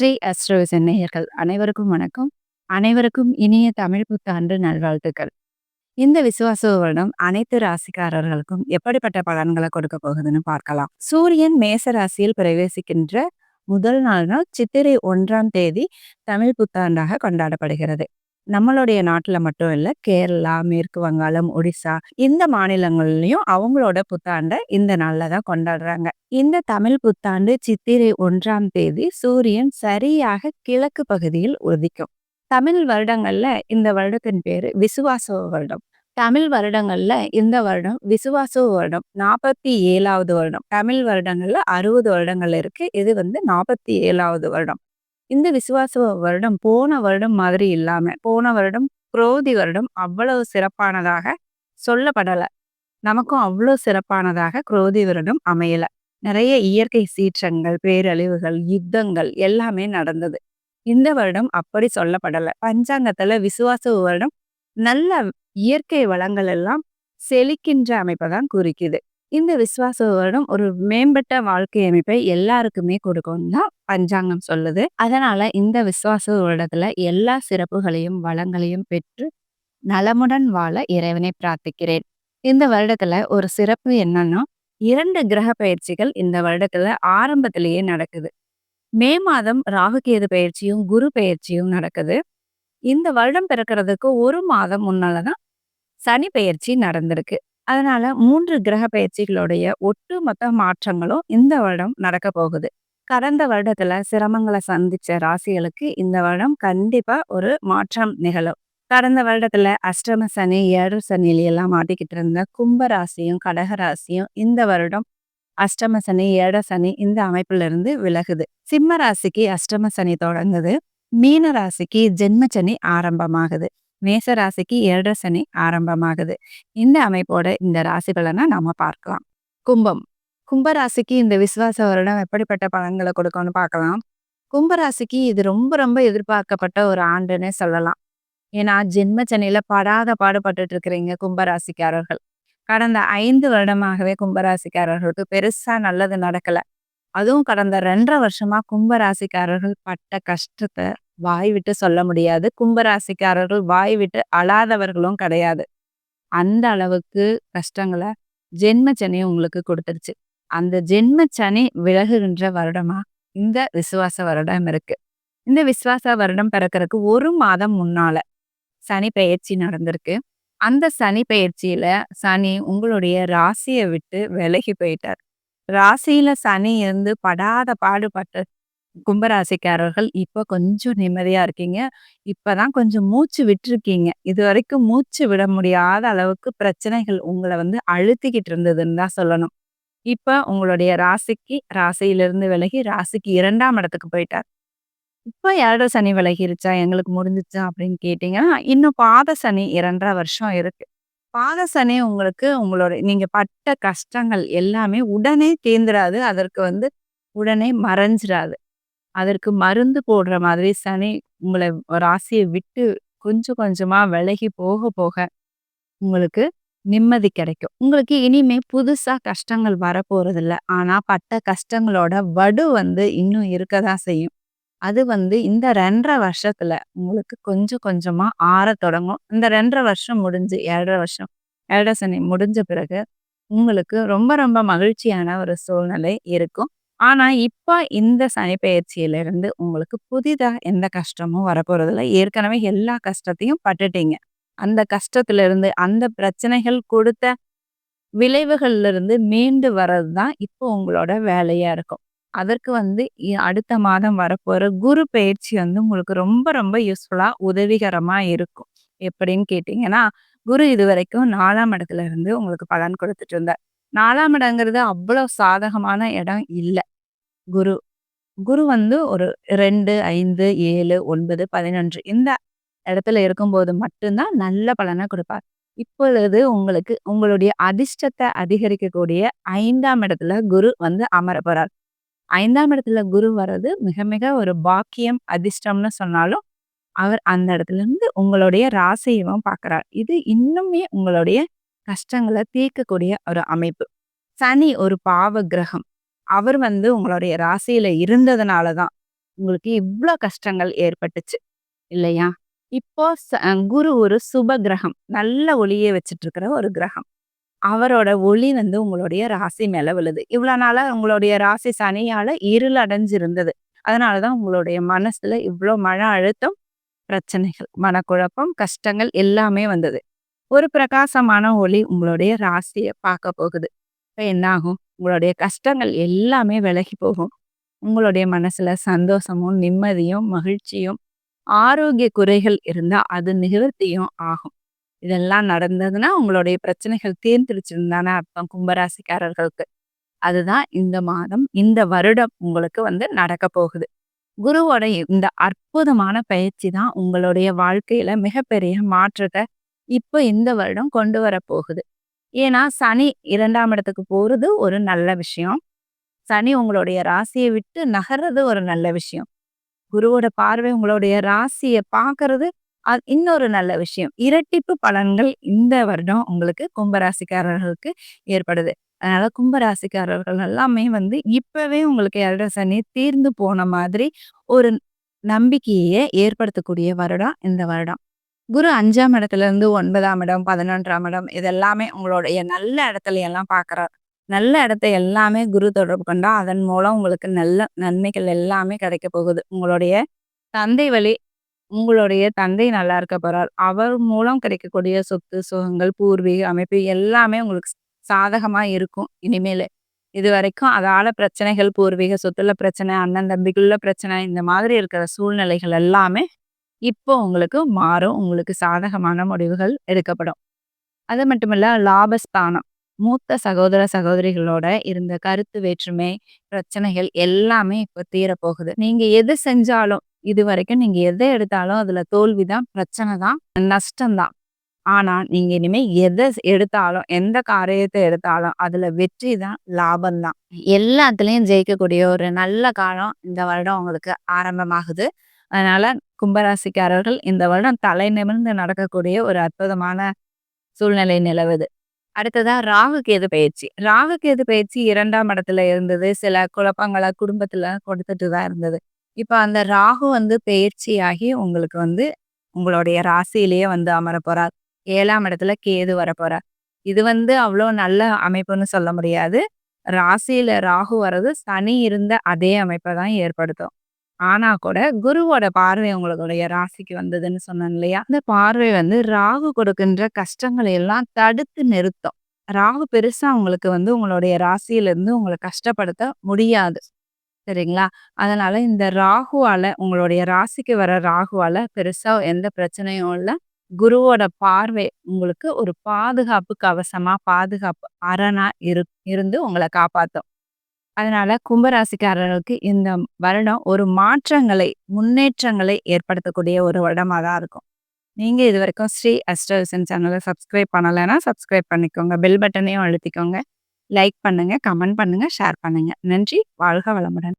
ஸ்ரீ அஸ்ட்ரோவிசன் நேயர்கள் அனைவருக்கும் வணக்கம். அனைவருக்கும் இனிய தமிழ் புத்தாண்டு நல்வாழ்த்துக்கள். இந்த விசுவாச வருடம் அனைத்து ராசிக்காரர்களுக்கும் எப்படிப்பட்ட பலன்களை கொடுக்க போகுதுன்னு பார்க்கலாம். சூரியன் மேச ராசியில் பிரவேசிக்கின்ற முதல் நாள் நாள் சித்திரை ஒன்றாம் தேதி தமிழ் புத்தாண்டாக கொண்டாடப்படுகிறது. நம்மளுடைய நாட்டில் மட்டும் இல்லை கேரளா மேற்கு வங்காளம் ஒடிசா இந்த மாநிலங்கள்லையும் அவங்களோட புத்தாண்டை இந்த நாளில் தான் கொண்டாடுறாங்க. இந்த தமிழ் புத்தாண்டு சித்திரை ஒன்றாம் தேதி சூரியன் சரியாக கிழக்கு பகுதியில் உதிக்கும். தமிழ் வருடங்கள்ல இந்த வருடத்தின் பேரு விசுவாச வருடம். தமிழ் வருடங்கள்ல இந்த வருடம் விசுவாச வருடம். நாற்பத்தி ஏழாவது வருடம். தமிழ் வருடங்கள்ல அறுபது வருடங்கள் இருக்கு. இது வந்து நாற்பத்தி ஏழாவது வருடம். இந்த விசுவாச வருடம் போன வருடம் மாதிரி இல்லாம போன வருடம் குரோதி வருடம் அவ்வளவு சிறப்பானதாக சொல்லப்படல. நமக்கும் அவ்வளோ சிறப்பானதாக குரோதி வருடம் அமையல. நிறைய இயற்கை சீற்றங்கள் பேரழிவுகள் யுத்தங்கள் எல்லாமே நடந்தது. இந்த வருடம் அப்படி சொல்லப்படல. பஞ்சாங்கத்துல விசுவாச வருடம் நல்ல இயற்கை வளங்கள் எல்லாம் செழிக்கின்ற அமைப்பை தான் குறிக்குது. இந்த விசுவாச வருடம் ஒரு மேம்பட்ட வாழ்க்கை அமைப்பை எல்லாருக்குமே கொடுக்கும் தான் பஞ்சாங்கம் சொல்லுது. அதனால இந்த விசுவாச வருடத்துல எல்லா சிறப்புகளையும் வளங்களையும் பெற்று நலமுடன் வாழ இறைவனை பிரார்த்திக்கிறேன். இந்த வருடத்துல ஒரு சிறப்பு என்னன்னா இரண்டு கிரக பயிற்சிகள் இந்த வருடத்துல ஆரம்பத்திலேயே நடக்குது. மே மாதம் ராகுகேது பயிற்சியும் குரு பயிற்சியும் நடக்குது. இந்த வருடம் பிறக்கிறதுக்கு ஒரு மாதம் முன்னால தான் சனி பயிற்சி நடந்திருக்கு. அதனால மூன்று கிரக பயிற்சிகளுடைய ஒட்டுமொத்த மாற்றங்களும் இந்த வருடம் நடக்க போகுது. கடந்த வருடத்துல சிரமங்களை சந்திச்ச ராசிகளுக்கு இந்த வருடம் கண்டிப்பா ஒரு மாற்றம் நிகழும். கடந்த வருடத்துல அஷ்டம சனி ஏழு சனியில எல்லாம் மாட்டிக்கிட்டு இருந்த கும்ப ராசியும் கடக ராசியும் இந்த வருடம் அஷ்டம சனி ஏழ சனி இந்த அமைப்புல இருந்து விலகுது. சிம்ம ராசிக்கு அஷ்டம சனி தொடங்குது. மீன ராசிக்கு ஜென்ம சனி ஆரம்பமாகுது. மேச ராசிக்கு ஏழரை சனி ஆரம்பமாகுது. இந்த அமைப்போட இந்த ராசி நாம பார்க்கலாம். கும்பம். கும்பராசிக்கு இந்த விசுவாச வருடம் எப்படிப்பட்ட பலன்களை கொடுக்கும்னு பார்க்கலாம். கும்பராசிக்கு இது ரொம்ப ரொம்ப எதிர்பார்க்கப்பட்ட ஒரு ஆண்டுன்னு சொல்லலாம். ஏன்னா ஜென்ம சென்னையில படாத பாடுபட்டுட்டு இருக்கிறீங்க கும்பராசிக்காரர்கள். கடந்த ஐந்து வருடமாகவே கும்பராசிக்காரர்களுக்கு பெருசா நல்லது நடக்கல. அதுவும் கடந்த ரெண்டரை வருஷமா கும்பராசிக்காரர்கள் பட்ட கஷ்டத்தை வாய் விட்டு சொல்ல முடியாது. கும்பராசிக்காரர்கள் வாய் விட்டு அழாதவர்களும் கிடையாது. அந்த அளவுக்கு கஷ்டங்களை ஜென்ம சனி உங்களுக்கு கொடுத்துருச்சு. அந்த ஜென்ம சனி விலகுகின்ற வருடமா? இந்த விசுவாச வருடம் இருக்கு. இந்த விசுவாச வருடம் பிறக்கிறதுக்கு ஒரு மாதம் முன்னால சனி பயிற்சி நடந்திருக்கு. அந்த சனி பயிற்சியில சனி உங்களுடைய ராசியை விட்டு விலகி போயிட்டார். ராசியில சனி இருந்து படாத பாடுபட்டு கும்பராசிக்காரர்கள் இப்போ கொஞ்சம் நிம்மதியாக இருக்கீங்க. இப்போதான் கொஞ்சம் மூச்சு விட்டுருக்கீங்க. இது வரைக்கும் மூச்சு விட முடியாத அளவுக்கு பிரச்சனைகள் உங்களை வந்து அழுத்திக்கிட்டு இருந்ததுன்னு தான் சொல்லணும். இப்போ உங்களுடைய ராசிக்கு ராசியிலிருந்து விலகி ராசிக்கு இரண்டாம் இடத்துக்கு போயிட்டார். இப்போ ஏழரை சனி விலகிருச்சா? எங்களுக்கு முடிஞ்சிச்சா? அப்படின்னு கேட்டீங்கன்னா, இன்னும் பாத சனி இரண்டரை வருஷம் இருக்கு. பாத சனி உங்களுக்கு உங்களோட நீங்க பட்ட கஷ்டங்கள் எல்லாமே உடனே தீர்ந்துராது. அதற்கு வந்து உடனே மறைஞ்சிடாது அதற்கு மருந்து போடுற மாதிரி சனி உங்களை ராசியை விட்டு கொஞ்சம் கொஞ்சமா விலகி போக போக உங்களுக்கு நிம்மதி கிடைக்கும். உங்களுக்கு இனிமே புதுசா கஷ்டங்கள் வரப்போறதில்ல. ஆனா பட்ட கஷ்டங்களோட வடு வந்து இன்னும் இருக்கதான் செய்யும். அது வந்து இந்த ரெண்டரை வருஷத்துல உங்களுக்கு கொஞ்சம் கொஞ்சமா ஆற தொடங்கும். இந்த ரெண்டரை வருஷம் முடிஞ்சு ஏழரை வருஷம் ஏழரை சனி முடிஞ்ச பிறகு உங்களுக்கு ரொம்ப ரொம்ப மகிழ்ச்சியான ஒரு சூழ்நிலை இருக்கும். ஆனா, இப்ப இந்த சனி இருந்து உங்களுக்கு புதிதா எந்த கஷ்டமும் வரப்போறதில்ல. ஏற்கனவே எல்லா கஷ்டத்தையும் பட்டுட்டீங்க. அந்த கஷ்டத்திலிருந்து, அந்த பிரச்சனைகள் கொடுத்த விளைவுகள்ல இருந்து மீண்டு வர்றது தான் இப்போ உங்களோட வேலையா இருக்கும். அதற்கு வந்து அடுத்த மாதம் வரப்போற குரு பயிற்சி வந்து உங்களுக்கு ரொம்ப ரொம்ப யூஸ்ஃபுல்லா, உதவிகரமா இருக்கும். எப்படின்னு கேட்டீங்கன்னா, குரு இதுவரைக்கும் நாலாம் இடத்துல இருந்து உங்களுக்கு பலன் கொடுத்துட்டு இருந்தார். நாலாம் இடங்கிறது அவ்வளோ சாதகமான இடம் இல்ல. குரு. குரு வந்து ஒரு ரெண்டு ஐந்து ஏழு ஒன்பது பதினொன்று இந்த இடத்துல இருக்கும்போது மட்டும்தான் நல்ல பலனை கொடுப்பார். இப்பொழுது உங்களுக்கு உங்களுடைய அதிர்ஷ்டத்தை அதிகரிக்கக்கூடிய ஐந்தாம் இடத்துல குரு வந்து அமர போறார். ஐந்தாம் இடத்துல குரு வர்றது மிக மிக ஒரு பாக்கியம், அதிர்ஷ்டம்னு சொன்னாலும், அவர் அந்த இடத்துல இருந்து உங்களுடைய ராசியவும் பார்க்கிறார். இது இன்னுமே உங்களுடைய கஷ்டங்களை தீர்க்கக்கூடிய ஒரு அமைப்பு. சனி ஒரு பாவ கிரகம். அவர் வந்து உங்களுடைய ராசியில இருந்ததுனால தான் உங்களுக்கு இவ்வளோ கஷ்டங்கள் ஏற்பட்டுச்சு. இல்லையா? இப்போ ச குரு ஒரு சுப கிரகம். நல்ல ஒளியை வச்சுட்டு இருக்கிற ஒரு கிரகம். அவரோட ஒளி வந்து உங்களுடைய ராசி மேல விழுது. இவ்வளோ நாளா உங்களுடைய ராசி சனியால இருள் அடைஞ்சிருந்தது. அதனால தான் உங்களுடைய மனசுல இவ்வளோ மன அழுத்தம், பிரச்சனைகள், மனக்குழப்பம், கஷ்டங்கள் எல்லாமே வந்தது. ஒரு பிரகாசமான ஒளி உங்களுடைய ராசியை பார்க்க போகுது. இப்போ என்னாகும் உங்களுடைய கஷ்டங்கள் எல்லாமே விலகி போகும். உங்களுடைய மனசுல சந்தோஷமும், நிம்மதியும், மகிழ்ச்சியும், ஆரோக்கிய குறைகள் இருந்தா அது நிவர்த்தியும் ஆகும். இதெல்லாம் நடந்ததுன்னா, உங்களுடைய பிரச்சனைகள் தீர்ந்துருச்சுன்னு அர்த்தம் கும்பராசிக்காரர்களுக்கு. அதுதான் இந்த மாதம், இந்த வருடம் உங்களுக்கு வந்து நடக்க போகுது. குருவோட இந்த அற்புதமான பயிற்சி தான் உங்களுடைய வாழ்க்கையில மிகப்பெரிய மாற்றத்தை இப்போ இந்த வருடம் கொண்டு வரப்போகுது. ஏன்னா, சனி இரண்டாம் இடத்துக்கு போகிறது ஒரு நல்ல விஷயம். சனி உங்களுடைய ராசியை விட்டு நகர்றது ஒரு நல்ல விஷயம். குருவோட பார்வை உங்களுடைய ராசியை பார்க்கறது, அது இன்னொரு நல்ல விஷயம். இரட்டிப்பு பலன்கள் இந்த வருடம் உங்களுக்கு கும்பராசிக்காரர்களுக்கு ஏற்படுது. அதனால கும்பராசிக்காரர்கள் எல்லாமே வந்து இப்பவே உங்களுக்கு 2 சனி தீர்ந்து போன மாதிரி ஒரு நம்பிக்கையை ஏற்படுத்தக்கூடிய வருடம் இந்த வருடம். குரு அஞ்சாம் இடத்துல இருந்து ஒன்பதாம் இடம், 11ஆம் இடம் இதெல்லாமே உங்களுடைய நல்ல இடத்துல எல்லாம் பார்க்குறார். நல்ல இடத்த எல்லாமே குரு தொடர்பு கொண்டா, அதன் மூலம் உங்களுக்கு நல்ல நன்மைகள் எல்லாமே கிடைக்க போகுது. உங்களுடைய தந்தை வழி உங்களுடைய தந்தை நல்லா இருக்க போறார். அவர் மூலம் கிடைக்கக்கூடிய சொத்து, சுகங்கள், பூர்வீக அமைப்பு எல்லாமே உங்களுக்கு சாதகமா இருக்கும் இனிமேல் இது வரைக்கும் அதால பிரச்சனைகள், பூர்வீக சொத்துல பிரச்சனை, அண்ணன் தம்பிக்குள்ள பிரச்சனை, இந்த மாதிரி இருக்கிற சூழ்நிலைகள் எல்லாமே இப்போ உங்களுக்கு மாறும். உங்களுக்கு சாதகமான முடிவுகள் எடுக்கப்படும். அது மட்டுமில்ல லாபஸ்தானம். மூத்த சகோதர, சகோதரிகளோட இருந்த கருத்து வேற்றுமை, பிரச்சனைகள் எல்லாமே இப்போ தீரப்போகுது. நீங்க எது செஞ்சாலும், இது வரைக்கும் நீங்க எதை எடுத்தாலும் அதுல தோல்வி தான், பிரச்சனை தான், நஷ்டம்தான் ஆனா, நீங்க இனிமே எதை எடுத்தாலும், எந்த காரியத்தை எடுத்தாலும் அதுல வெற்றி தான், லாபம் தான். எல்லாத்துலயும் ஜெயிக்கக்கூடிய ஒரு நல்ல காலம் இந்த வருடம் உங்களுக்கு ஆரம்பமாகுது. அதனால கும்பராசிக்காரர்கள் இந்த வருடம் தலை நிமிர்ந்து நடக்கக்கூடிய ஒரு அற்புதமான சூழ்நிலை நிலவுது. அடுத்ததா ராகு கேது பயிற்சி. ராகு கேது பயிற்சி இரண்டாம் இடத்துல இருந்தது. சில குழப்பங்களை குடும்பத்துல கொடுத்துட்டு தான் இருந்தது. இப்போ அந்த ராகு வந்து பயிற்சியாகி உங்களுக்கு வந்து உங்களுடைய ராசியிலேயே வந்து அமரப் போறார். ஏழாம் இடத்துல கேது வரப்போறார். இது வந்து அவ்வளோ நல்ல அமைப்புன்னு சொல்ல முடியாது. ராசியில ராகு வர்றது சனி இருந்த அதே அமைப்பை தான் ஏற்படுத்தும். ஆனா கூட குருவோட பார்வை உங்களுடைய ராசிக்கு வந்ததுன்னு சொன்னேன் இல்லையா? அந்த பார்வை வந்து ராகு கொடுக்கின்ற கஷ்டங்களை எல்லாம் தடுத்து நிறுத்தும். ராகு பெருசா உங்களுக்கு வந்து உங்களுடைய ராசியிலிருந்து உங்களை கஷ்டப்படுத்த முடியாது. சரிங்களா? அதனால இந்த ராகுவால உங்களுடைய ராசிக்கு வர ராகுவால பெருசா எந்த பிரச்சனையும் இல்லை குருவோட பார்வை உங்களுக்கு ஒரு பாதுகாப்பு கவசமா, பாதுகாப்பு அரணா இரு இருந்து உங்களை காப்பாத்தும். அதனால கும்பராசிக்காரர்களுக்கு இந்த வருடம் ஒரு மாற்றங்களை, முன்னேற்றங்களை ஏற்படுத்தக்கூடிய ஒரு வருடமா தான் இருக்கும். நீங்க இதுவரைக்கும் ஸ்ரீ அஸ்ட்ரவிசன் சேனலை சப்ஸ்கிரைப் பண்ணலைன்னா சப்ஸ்கிரைப் பண்ணிக்கோங்க. பெல் பட்டனையும் அழுத்திக்கோங்க. லைக் பண்ணுங்க, கமெண்ட் பண்ணுங்கள் ஷேர் பண்ணுங்க. நன்றி. வாழ்க வளமுடன்.